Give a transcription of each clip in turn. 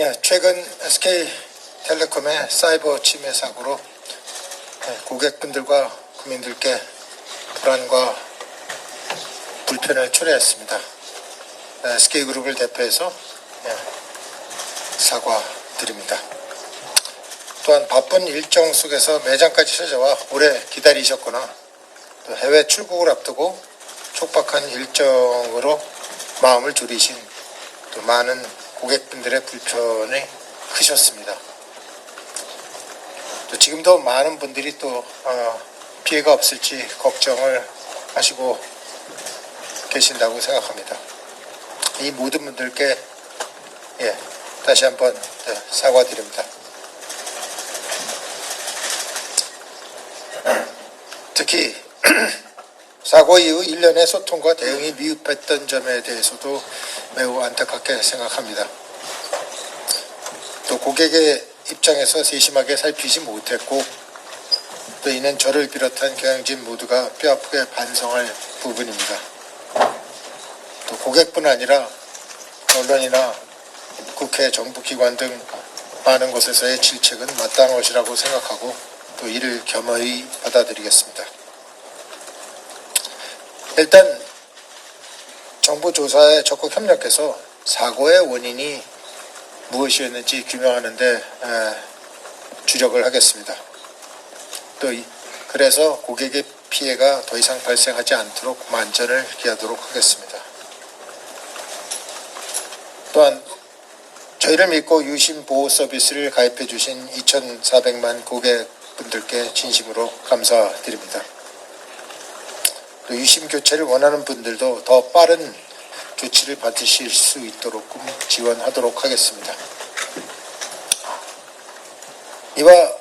예, 최근 SK텔레콤의 사이버 침해 사고로 예, 고객분들과 국민들께 불안과 불편을 초래했습니다. 예, SK그룹을 대표해서 예, 사과드립니다. 또한 바쁜 일정 속에서 매장까지 찾아와 오래 기다리셨거나 또 해외 출국을 앞두고 촉박한 일정으로 마음을 졸이신 또 많은 고객분들의 불편이 크셨습니다. 또 지금도 많은 분들이 또 어, 피해가 없을지 걱정을 하시고 계신다고 생각합니다. 이 모든 분들께 예, 다시 한번 네, 사과드립니다. 특히 사고 이후 1년의 소통과 대응이 미흡했던 점에 대해서도 매우 안타깝게 생각합니다. 또 고객의 입장에서 세심하게 살피지 못했고 또 이는 저를 비롯한 경영진 모두가 뼈아프게 반성할 부분입니다. 또 고객뿐 아니라 언론이나 국회 정부기관 등 많은 곳에서의 질책은 마땅한 것이라고 생각하고 또 이를 겸허히 받아들이겠습니다. 일단 정부 조사에 적극 협력해서 사고의 원인이 무엇이었는지 규명하는데 에, 주력을 하겠습니다. 또 이- 그래서 고객의 피해가 더 이상 발생하지 않도록 만전을 기하도록 하겠습니다. 또한 저희를 믿고 유심 보호 서비스를 가입해 주신 2,400만 고객분들께 진심으로 감사드립니다. 또 유심 교체를 원하는 분들도 더 빠른 조치를 받으실 수 있도록 지원하도록 하겠습니다. 이와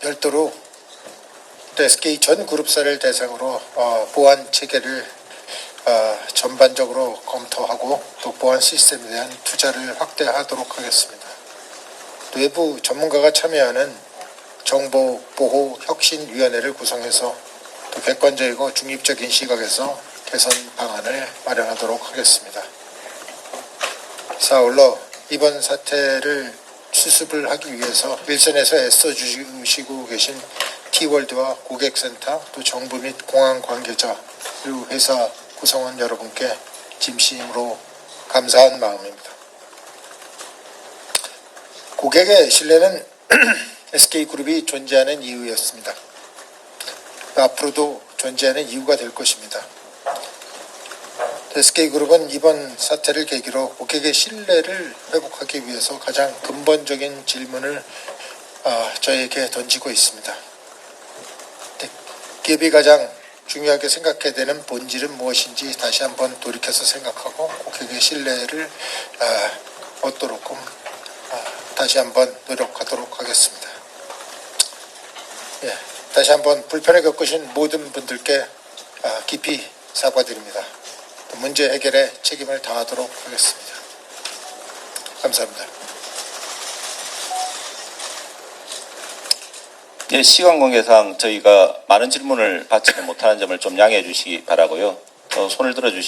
별도로 또 SK 전 그룹사를 대상으로 어, 보안 체계를 어, 전반적으로 검토하고 또 보안 시스템에 대한 투자를 확대하도록 하겠습니다. 또 외부 전문가가 참여하는 정보보호혁신위원회를 구성해서 또 객관적이고 중립적인 시각에서 개선 방안을 마련하도록 하겠습니다. 사울러 이번 사태를 수습을 하기 위해서 일선에서 애써 주시고 계신 T월드와 고객센터 또 정부 및 공항 관계자 그리고 회사 구성원 여러분께 진심으로 감사한 마음입니다. 고객의 신뢰는 SK그룹이 존재하는 이유였습니다. 앞으로도 존재하는 이유가 될 것입니다. SK그룹은 이번 사태를 계기로 고객의 신뢰를 회복하기 위해서 가장 근본적인 질문을 아, 저에게 던지고 있습니다. 네, 기업이 가장 중요하게 생각해야 되는 본질은 무엇인지 다시 한번 돌이켜서 생각하고 고객의 신뢰를 아, 얻도록 아, 다시 한번 노력하도록 하겠습니다. 예, 다시 한번 불편을 겪으신 모든 분들께 아, 깊이 사과드립니다. 또 문제 해결에 책임을 다하도록 하겠습니다. 감사합니다. 예, 시간 관계상 저희가 많은 질문을 받지는 못하는 점을 좀 양해해 주시기 바라고요. 어, 손을 들어 주시면